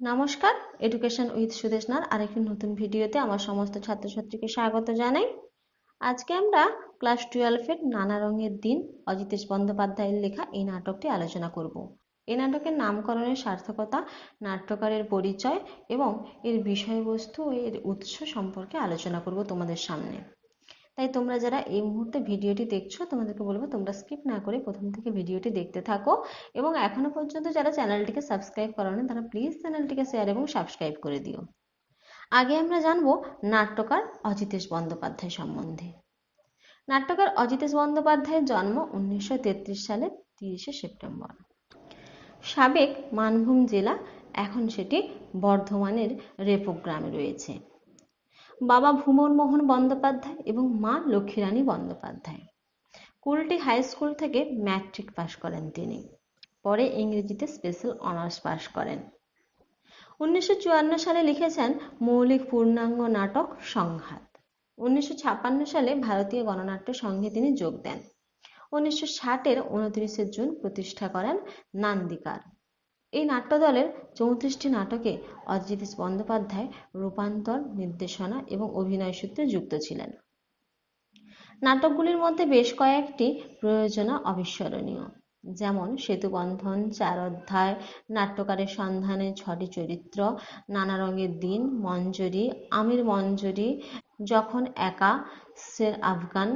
নমস্কার education with সুদেশনার আরেকটি নতুন ভিডিওতে আমার সমস্ত ছাত্রছাত্রীকে স্বাগত জানাই। আজকে আমরা ক্লাস টুয়েলভের নানা রঙের দিন, অজিতেশ বন্দ্যোপাধ্যায়ের লেখা এই নাটকটি আলোচনা করব। এই নাটকের নামকরণের সার্থকতা, নাট্যকারের পরিচয় এবং এর বিষয়বস্তু ও এর উৎস সম্পর্কে আলোচনা করব তোমাদের সামনে। তাই তোমরা যারা এই মুহূর্তে ভিডিওটি দেখছ, তোমাদেরকে বলব তোমরা স্কিপ না করে প্রথম থেকে ভিডিওটি দেখতে থাকো। এবং এখনও পর্যন্ত যারা চ্যানেলটিকে সাবস্ক্রাইব করেনি, তারা প্লিজ চ্যানেলটিকে শেয়ার এবং সাবস্ক্রাইব করে দিও। আগে আমরা জানব নাট্যকার অজিতেশ বন্দ্যোপাধ্যায় সম্বন্ধে। নাট্যকার অজিতেশ বন্দ্যোপাধ্যায়ের জন্ম উনিশশো সালে তিরিশে সেপ্টেম্বর। সাবেক মানভূম জেলা, এখন সেটি বর্ধমানের রেপো গ্রামে রয়েছে। বাবা ভুমন মোহন বন্দ্যোপাধ্যায় এবং মা লক্ষ্মীরানী বন্দ্যোপাধ্যায়। কুলটি হাই স্কুল থেকে ম্যাট্রিক পাশ করেন তিনি। পরে ইংরেজিতে স্পেশাল অনার্স পাশ করেন। উনিশশো চুয়ান্ন সালে লিখেছেন মৌলিক পূর্ণাঙ্গ নাটক সংঘাত। উনিশশো সালে ভারতীয় গণনাট্য সংঘে তিনি যোগ দেন। উনিশশো ষাটের উনত্রিশে জুন প্রতিষ্ঠা করেন নান্দিকার। এই নাট্যদলের চৌত্রিশটি নাটকে অজিতেশ বন্দ্যোপাধ্যায় রূপান্তর, নির্দেশনা এবং অভিনয় সূত্রে যুক্ত ছিলেন। নাটকগুলির মধ্যে বেশ কয়েকটি প্রয়োজনা অবিস্মরণীয়, যেমন সেতুবন্ধন চার অধ্যায়, নাট্যকারের সন্ধানে ছটি চরিত্র, নানা রঙের দিন, মঞ্জরি, আমির মঞ্জরি, যখন একা সের আফগান,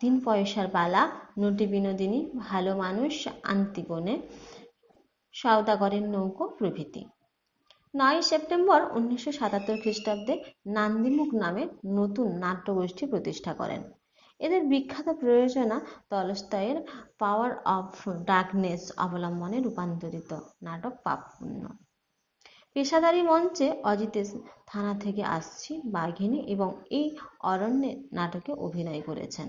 তিন পয়সার বালা নটি বিনোদিনী, ভালো মানুষ আন্তিগোনে সওদাগরের নৌকো প্রভৃতি। নয় সেপ্টেম্বর উনিশশো সাতাত্তর খ্রিস্টাব্দে নান্দিমুখ নামে নতুন নাট্যগোষ্ঠী প্রতিষ্ঠা করেন। এদের বিখ্যাত প্রয়োজনা তলস্তয়ের পাওয়ার অফ ডার্কনেস অবলম্বনে রূপান্তরিত নাটক পাপপুণ্য। পেশাদারি মঞ্চে অজিতেশ থানা থেকে আসছি বাঘিনী এবং এই অরণ্যে নাটকে অভিনয় করেছেন।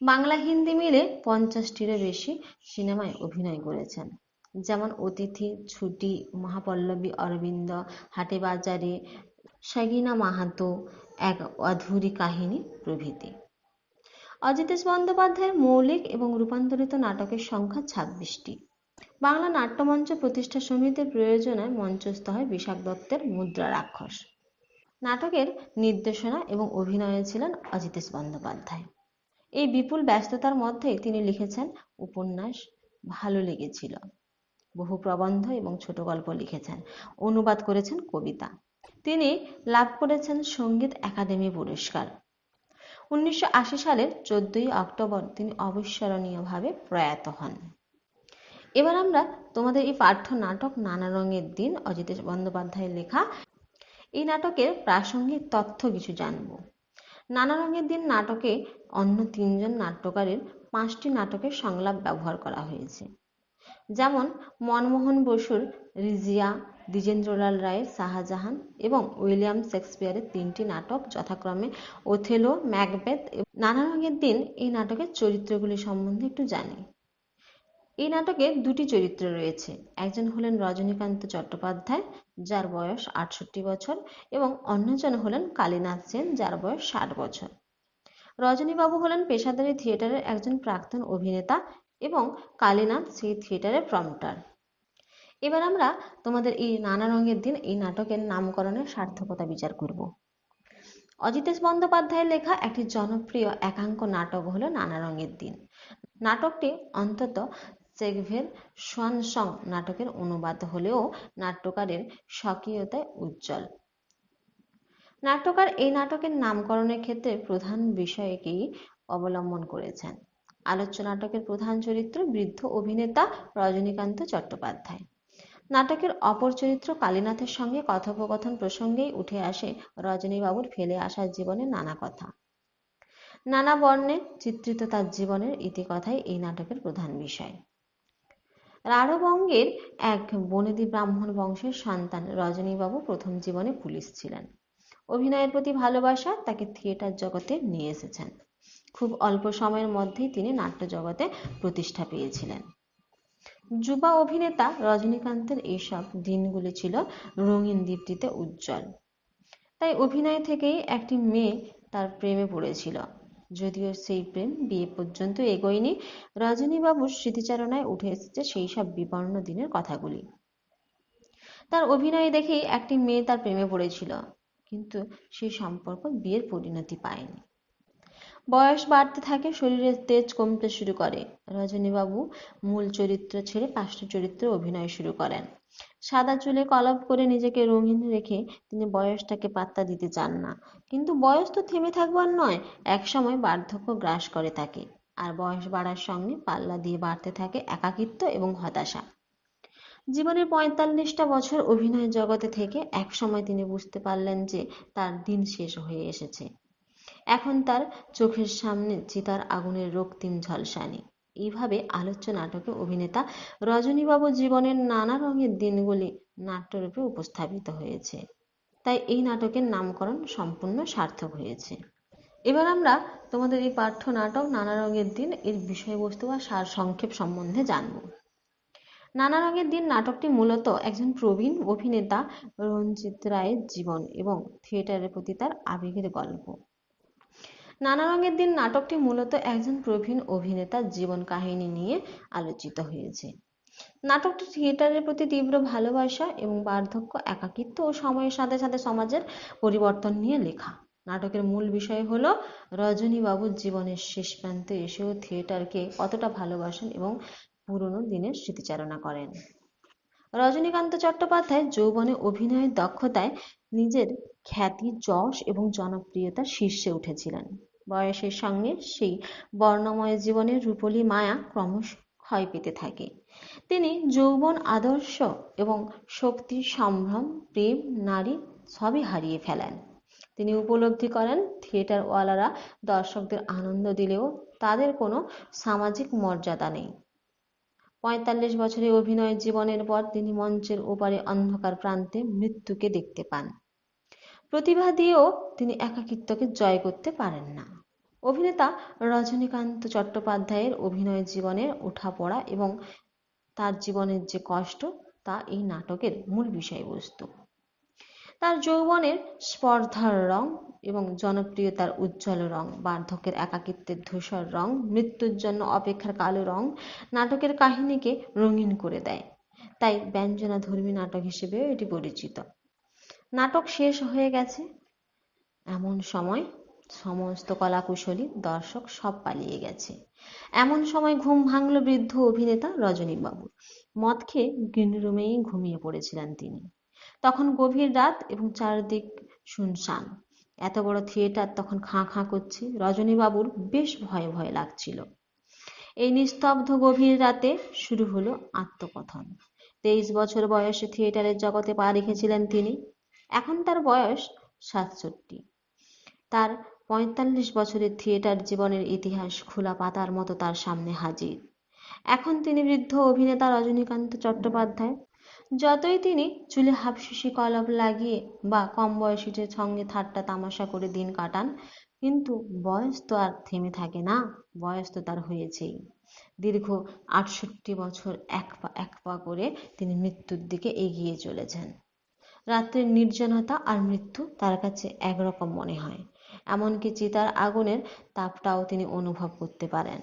বাংলা হিন্দি মিলে পঞ্চাশটিরও বেশি সিনেমায় অভিনয় করেছেন। যেমন অতিথি, ছুটি, মহাপল্লবী, অরবিন্দ, হাটে বাজারে সগিনা মাহাতো, এক অধুরি কাহিনী প্রভৃতি। অজিতেশ বন্দ্যোপাধ্যায়ের মৌলিক এবং রূপান্তরিত নাটকের সংখ্যা ছাব্বিশটি। বাংলা নাট্যমঞ্চ প্রতিষ্ঠা সমিতির প্রয়োজনায় মঞ্চস্থ হয় বিশাখ দত্তের মুদ্রা রাক্ষস। নাটকের নির্দেশনা এবং অভিনয়ে ছিলেন অজিতেশ বন্দ্যোপাধ্যায়। এই বিপুল ব্যস্ততার মধ্যে তিনি লিখেছেন উপন্যাস, ভালো লেগেছিল। বহু প্রবন্ধ এবং ছোট গল্প লিখেছেন। অনুবাদ করেছেন কবিতা। তিনি লাভ করেছেন সংগীত একাডেমি পুরস্কার। উনিশশো সালের চোদ্দই অক্টোবর তিনি অবিস্মরণীয়ভাবে প্রয়াত হন। এবার আমরা তোমাদের এই পাঠ্য নাটক নানা রঙের দিন, অজিতেশ বন্দ্যোপাধ্যায়ের লেখা। এই নাটকের প্রাসঙ্গিক তথ্য কিছু জানব। নানা রঙের দিন নাটকে অন্য তিনজন নাট্যকারের পাঁচটি নাটকের সংলাপ ব্যবহার করা হয়েছে। যেমন মনমোহন বসুর রিজিয়া, দ্বিজেন্দ্রলাল রায়ের শাহজাহান এবং উইলিয়াম শেক্সপিয়ারের তিনটি নাটক যথাক্রমে ওথেলো, ম্যাকবেথ নানা রঙের দিন এই নাটকের চরিত্রগুলি সম্বন্ধে একটু জানি। এই নাটকে দুটি চরিত্র রয়েছে। একজন হলেন রজনীকান্ত চট্টোপাধ্যায়, যার বয়স আটষট্টি বছর এবং অন্যজন হলেন কালীনাথ সেন, যার বয়স ষাট বছর। রজনীবাবু হলেন পেশাদারী থিয়েটারের একজন প্রাক্তন অভিনেতা এবং কালীনাথ সেই থিয়েটারের প্রম্পটার এবার আমরা তোমাদের এই নানা রঙের দিন এই নাটকের নামকরণের সার্থকতা বিচার করব। অজিতেশ বন্দ্যোপাধ্যায়ের লেখা একটি জনপ্রিয় একাঙ্ক নাটক হলো নানা রঙের দিন। নাটকটি অন্তত চেকভের সোয়ানসং নাটকের অনুবাদ হলেও নাট্যকারের স্বকীয়তায় উজ্জ্বল। নাট্যকার এই নাটকের নামকরণের ক্ষেত্রে প্রধান বিষয়কেই অবলম্বন করেছেন। আলোচ্য নাটকের প্রধান চরিত্র বৃদ্ধ অভিনেতা রজনীকান্ত চট্টোপাধ্যায়। নাটকের অপর চরিত্র কালীনাথের সঙ্গে কথোপকথন প্রসঙ্গেই উঠে আসে রজনীবাবুর ফেলে আসা জীবনের নানা কথা। নানা বর্ণে চিত্রিত তার জীবনের ইতিকথাই এই নাটকের প্রধান বিষয়। রাঢ়বঙ্গের এক বনেদি ব্রাহ্মণ বংশের সন্তান রজনীবাবু প্রথম জীবনে পুলিশ ছিলেন। অভিনয়ের প্রতি ভালোবাসা তাকে থিয়েটার জগতে নিয়ে এসেছেন। খুব অল্প সময়ের মধ্যেই তিনি নাট্য জগতে প্রতিষ্ঠা পেয়েছিলেন। যুবা অভিনেতা রজনীকান্তের এইসব দিনগুলি ছিল রঙিন দীপ্তিতে উজ্জ্বল। তাই অভিনয় থেকেই একটি মেয়ে তার প্রেমে পড়েছিল। যদিও সেই প্রেম বিয়ে পর্যন্ত এগোয়নি, রজনীবাবুর স্মৃতিচারণায় উঠে এসেছে সেই সব বিবর্ণ দিনের কথাগুলি। তার অভিনয় দেখেই একটি মেয়ে তার প্রেমে পড়েছিল, কিন্তু সেই সম্পর্ক বিয়ের পরিণতি পায়নি। বয়স বাড়তে থাকে, শরীরের তেজ কমতে শুরু করে। রজনীবাবু মূল চরিত্র ছেড়ে পার্শ্ব চরিত্রে অভিনয় শুরু করেন। সাদা চুলে কলপ করে নিজেকে রঙিন রেখে তিনি বয়সটাকে পাত্তা দিতে চান না। কিন্তু বয়স তো থেমে থাকবার নয়, একসময় বার্ধক্য গ্রাস করে তাকে। আর বয়স বাড়ার সঙ্গে পাল্লা দিয়ে বাড়তে থাকে একাকিত্ব এবং হতাশা। জীবনের পঁয়তাল্লিশটা বছর অভিনয় জগতে থেকে একসময় তিনি বুঝতে পারলেন যে তার দিন শেষ হয়ে এসেছে। এখন তার চোখের সামনে চিতার আগুনের রক্তিম ঝলসানি। এইভাবে আলোচ্য নাটকে অভিনেতা রজনীবাবু জীবনের নানা রঙের দিনগুলি নাট্যরূপে উপস্থাপিত হয়েছে। তাই এই নাটকের নামকরণ সম্পূর্ণ সার্থক হয়েছে। এবার আমরা তোমাদের এই পাঠ্য নাটক নানা রঙের দিন এর বিষয়বস্তু বা সার সংক্ষেপ সম্বন্ধে জানব। নানা রঙের দিন নাটকটি মূলত একজন প্রবীণ অভিনেতা রঞ্জিত রায়ের জীবন এবং থিয়েটারের প্রতি তার আবেগের গল্প। নানা রঙের দিন নাটকটি মূলত একজন প্রবীণ অভিনেতার জীবন কাহিনী নিয়ে আলোচিত হয়েছে। নাটকটি থিয়েটারের প্রতি তীব্র ভালোবাসা এবং বার্ধক্য, একাকিত্ব ও সময়ের সাথে সাথে সমাজের পরিবর্তন নিয়ে লেখা। নাটকের মূল বিষয় হলো, রজনীবাবুর জীবনের শেষ প্রান্তে এসেও থিয়েটারকে কতটা ভালোবাসেন এবং পুরনো দিনের স্মৃতিচারণা করেন। রজনীকান্ত চট্টোপাধ্যায় যৌবনে অভিনয়ের দক্ষতায় নিজের খ্যাতি, যশ এবং জনপ্রিয়তার শীর্ষে উঠেছিলেন। বয়সের সঙ্গে সেই বর্ণময় জীবনের রূপলী মায়া ক্রমশ ক্ষয় পেতে থাকে। তিনি যৌবন, আদর্শ এবং শক্তির সম্ভ্রম, প্রেম, নারী সবই হারিয়ে ফেলেন। তিনি উপলব্ধি করেন থিয়েটার ওয়ালারা দর্শকদের আনন্দ দিলেও তাদের কোনো সামাজিক মর্যাদা নেই। পঁয়তাল্লিশ বছরের অভিনয় জীবনের পর তিনি মঞ্চের ওপারে অন্ধকার প্রান্তে মৃত্যুকে দেখতে পান। প্রতিভা দিয়েও তিনি একাকিত্বকে জয় করতে পারেন না। অভিনেতা রজনীকান্ত চট্টোপাধ্যায়ের অভিনয় জীবনের ওঠাপড়া এবং তার জীবনের যে কষ্ট, তা এই নাটকের মূল বিষয়বস্তু। তার যৌবনের স্পর্ধার রং এবং জনপ্রিয়তার উজ্জ্বল রং, বার্ধক্যের একাকিত্বের ধূসর রং, মৃত্যুর জন্য অপেক্ষার কালো রং নাটকের কাহিনীকে রঙিন করে দেয়। তাই ব্যঞ্জনাধর্মী নাটক হিসেবেও এটি পরিচিত। নাটক শেষ হয়ে গেছে। এমন সময় সমস্ত কলাকুশলী দর্শক সব পালিয়ে গেছে। এমন সময় ঘুম ভাঙল বৃদ্ধ অভিনেতা রজনীবাবুর। মদ খেয়ে গ্রিন রুমেই ঘুমিয়ে পড়েছিলেন তিনি। তখন গভীর রাত এবং চারদিক শুনশান। এত বড় থিয়েটার তখন খাঁ খাঁ করছে, রজনীবাবুর বেশ ভয়ে ভয়ে লাগছিল। এই নিস্তব্ধ গভীর রাতে শুরু হলো আত্মকথন। তেইশ বছর বয়সে থিয়েটারের জগতে পা রেখেছিলেন তিনি। এখন তার বয়স সাতষট্টি। তার পঁয়তাল্লিশ বছরের থিয়েটার জীবনের ইতিহাস খোলা পাতার মতো তার সামনে হাজির। এখন তিনি বৃদ্ধ অভিনেতা রজনীকান্ত চট্টোপাধ্যায়। যতই তিনি চুলে হাফশিশি কলপ লাগিয়ে বা কম বয়সীদের সঙ্গে ঠাট্টা তামাশা করে দিন কাটান, কিন্তু বয়স তো আর থেমে থাকে না, বয়স তো তার হয়েছেই। দীর্ঘ আটষট্টি বছর এক পা এক পা করে তিনি মৃত্যুর দিকে এগিয়ে চলেছেন। রাত্রের নির্জনতা আর মৃত্যু তার কাছে একরকম মনে হয়। এমনকি চিতার আগুনের তাপটাও তিনি অনুভব করতে পারেন।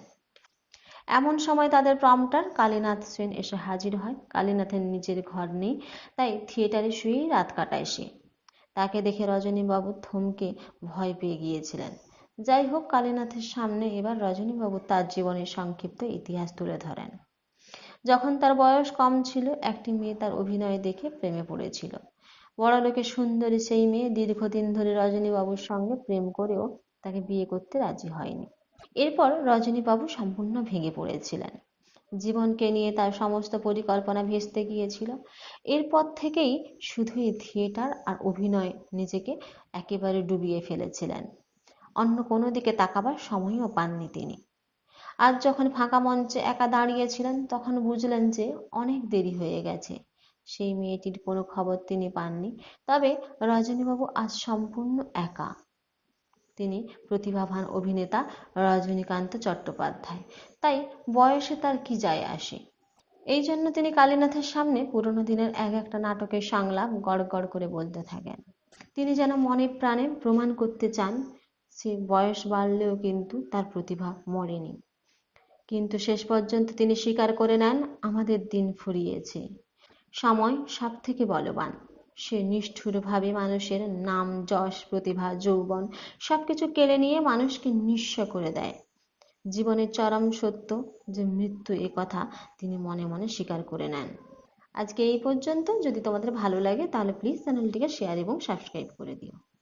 এমন সময় তাদের প্রম্পটার কালীনাথ সেন এসে হাজির হয়। কালীনাথের নিজের ঘর নেই, তাই থিয়েটারে শুয়েই রাত কাটায় সে। তাকে দেখে রজনীবাবু থমকে ভয় পেয়ে গিয়েছিলেন। যাই হোক, কালীনাথের সামনে এবার রজনীবাবু তার জীবনের সংক্ষিপ্ত ইতিহাস তুলে ধরেন। যখন তার বয়স কম ছিল, একটি মেয়ে তার অভিনয় দেখে প্রেমে পড়েছিল। বড়লোকের সুন্দরী সেই মেয়ে দীর্ঘদিন ধরে রজনীবাবুর সঙ্গে প্রেম করেও তাকে বিয়ে করতে রাজি হয়নি। এরপর রজনীবাবু সম্পূর্ণ ভেঙে পড়েছিলেন। জীবনকে নিয়ে তার সমস্ত পরিকল্পনা ভেস্তে গিয়েছিল। এরপর থেকেই শুধুই থিয়েটার আর অভিনয় নিজেকে একেবারে ডুবিয়ে ফেলেছিলেন। অন্য কোনো দিকে তাকাবার সময়ও পাননি তিনি। আজ যখন ফাঁকা মঞ্চে একা দাঁড়িয়েছিলেন, তখন বুঝলেন যে অনেক দেরি হয়ে গেছে। সেই মেয়েটির কোনো খবর তিনি পাননি। তবে রজনীবাবু আজ সম্পূর্ণ একা। তিনি প্রতিভাবান অভিনেতা রজনীকান্ত চট্টোপাধ্যায়। তাই বয়সে তার কি যায় আসে? এই জন্য তিনি কালীনাথের সামনে পুরনো দিনের এক একটা নাটকের সংলাপ গড় গড় করে বলতে থাকেন। তিনি যেন মনে প্রাণে প্রমাণ করতে চান, সে বয়স বাড়লেও কিন্তু তার প্রতিভা মরেনি। কিন্তু শেষ পর্যন্ত তিনি স্বীকার করে নেন, আমাদের দিন ফুরিয়েছে। সময় সব থেকে বলবান। সে নিষ্ঠুরভাবে মানুষের নাম, যশ, প্রতিভা, যৌবন সবকিছু কেড়ে নিয়ে মানুষকে নিঃস্ব করে দেয়। জীবনের চরম সত্য যে মৃত্যু এ কথা তিনি মনে মনে স্বীকার করে নেন। আজকে এই পর্যন্ত। যদি তোমাদের ভালো লাগে তাহলে প্লিজ চ্যানেলটিকে শেয়ার এবং সাবস্ক্রাইব করে দিও।